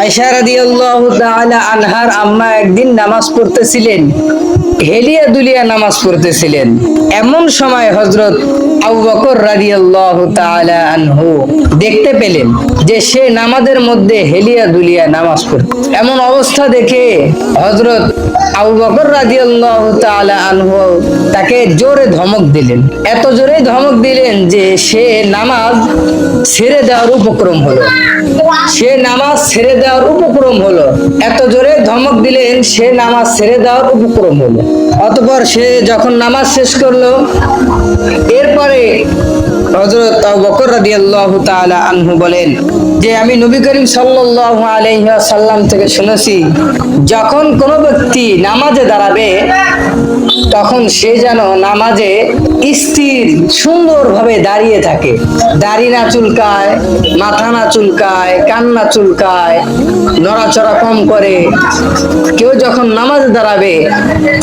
আয়সা রাদিয়াল্লাহু আনহার আম্মা একদিন নামাজ পড়তেছিলেন হেলিয়া দুলিয়া নামাজ পড়তেছিলেন। এমন সময় হযরত দেখতে পেলেন যে সে নামাজের মধ্যে হেলিয়া দুলিয়া নামাজ পড়ে এমন অবস্থা দেখে হযরত আবু বকর রাদিয়াল্লাহু তাআলা আনহু তাকে জোরে ধমক দিলেন। এত জোরে ধমক দিলেন যে সে নামাজ ছেড়ে দেওয়ার উপক্রম হলো। সে নামাজ ছেড়ে দেওয়ার উপক্রম হলো। এত জোরে ধমক দিলেন, সে নামাজ ছেড়ে দেওয়ার উপক্রম হলো। অতপর সে যখন নামাজ শেষ করল এরপরে হযরত আবু বকর রাদিয়াল্লাহু তাআলা আনহু বলেন যে আমি নবী করিম সাল্লাল্লাহু আলাইহি ওয়াসাল্লাম থেকে শুনেছি, যখন কোনো ব্যক্তি নামাজে দাঁড়াবে, তখন সে যেন নামাজে স্থির, সুন্দরভাবে দাঁড়িয়ে থাকে। দাড়ি না চুলকায়, মাথা না চুলকায়, কান না চুলকায়, নড়াচড়া কম করে। কেউ যখন নামাজে দাঁড়াবে,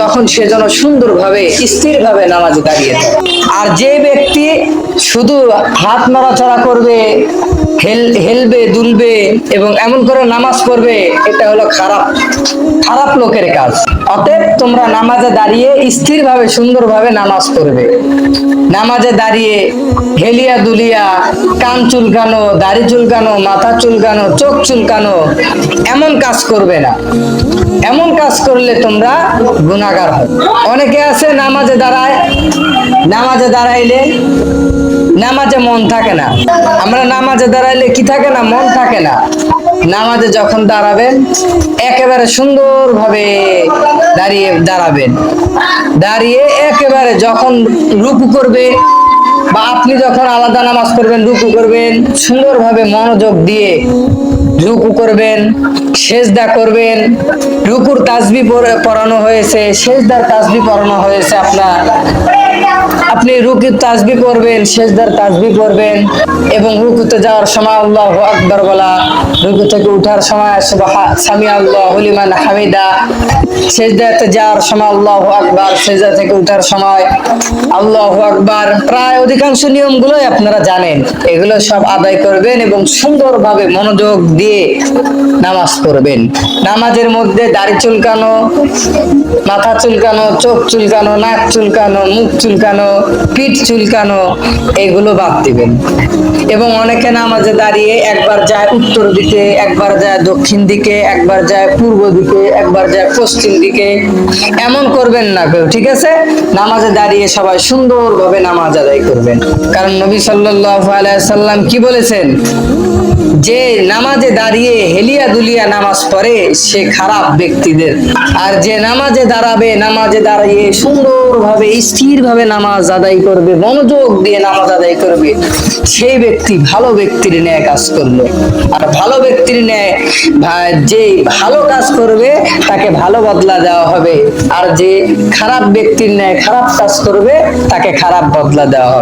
তখন সে যেন সুন্দরভাবে, স্থিরভাবে নামাজে দাঁড়িয়ে থাকে। আর যে ব্যক্তি শুধু হাত নড়াচড়া করবে, হেল, হেলবে, দুলবে এবং এমন করে নামাজ পড়বে, এটা হলো খারাপ খারাপ লোকের কাজ। অতএব তোমরা নামাজে দাঁড়িয়ে স্থিরভাবে, সুন্দরভাবে নামাজ পড়বে। নামাজে দাঁড়িয়ে হেলিয়া দুলিয়া, কান চুলকানো, দাড়ি চুলকানো, মাথা চুলকানো, চোখ চুলকানো, এমন কাজ করবে না। এমন কাজ করলে তোমরা গুণাগার হবে অনেকে আছে নামাজে দাঁড়ায়, নামাজে দাঁড়াইলে নামাজে মন থাকে না। আমরা নামাজে দাঁড়াইলে কি থাকে না? মন থাকে না। নামাজে যখন দাঁড়াবেন, একেবারে সুন্দরভাবে দাঁড়িয়ে দাঁড়াবেন। দাঁড়িয়ে একেবারে যখন রুকু করবে বা আপনি যখন আলাদা নামাজ করবেন রুকু করবেন, সুন্দরভাবে মনোযোগ দিয়ে রুকু করবেন, সেজদা করবেন। রুকুর তাসবি পড়ানো হয়েছে, সেজদার তাসবি পড়ানো হয়েছে আপনার। আপনি রুকুর তাজবি পড়বেন, সেজদার তাজবি পড়বেন এবং রুকুতে যাওয়ার সময় আল্লাহ আকবর বলা, রুকু থেকে উঠার সময় সামি আল্লাহ হলিমান হামিদা, সেজদাতে যাওয়ার সময় আল্লাহ আকবার, সেজদা থেকে উঠার সময় আল্লাহ আকবার। প্রায় অধিকাংশ নিয়মগুলোই আপনারা জানেন। এগুলো সব আদায় করবেন এবং সুন্দরভাবে মনোযোগ দিয়ে নামাজ পড়বেন। নামাজের মধ্যে দাড়ি চুলকানো, মাথা চুলকানো, চোখ চুলকানো, নাক চুলকানো, মুখ চুলকানো পিঠ চুলকানো, এগুলো বাদ দিবেন। এবং অনেকে নামাজে দাঁড়িয়ে একবার যায় উত্তর দিকে, একবার যায় দক্ষিণ দিকে, একবার যায় পূর্ব দিকে, একবার যায় পশ্চিম দিকে। এমন করবেন না কেউ, ঠিক আছে? নামাজে দাঁড়িয়ে সবাই সুন্দরভাবে নামাজ আদায় করবেন। কারণ নবী সাল্লাল্লাহু আলাইহি সাল্লাম কি বলেছেন? যে নামাজে দাঁড়িয়ে হেলিয়া দুলিয়া নামাজ পড়ে, সে খারাপ ব্যক্তিদের। আর যে নামাজে দাঁড়াবে, নামাজে দাঁড়িয়ে সুন্দরভাবে, স্থিরভাবে নামাজ আদায় করবে, মনোযোগ দিয়ে নামাজ আদায় করবে। সেই ব্যক্তি ভালো ব্যক্তির ন্যায় কাজ করল। আর ভালো ব্যক্তির ন্যায় যে ভালো কাজ করবে, তাকে ভালো বদলা দেওয়া হবে। আর যে খারাপ ব্যক্তির ন্যায় খারাপ কাজ করবে, তাকে খারাপ বদলা দেওয়া হবে।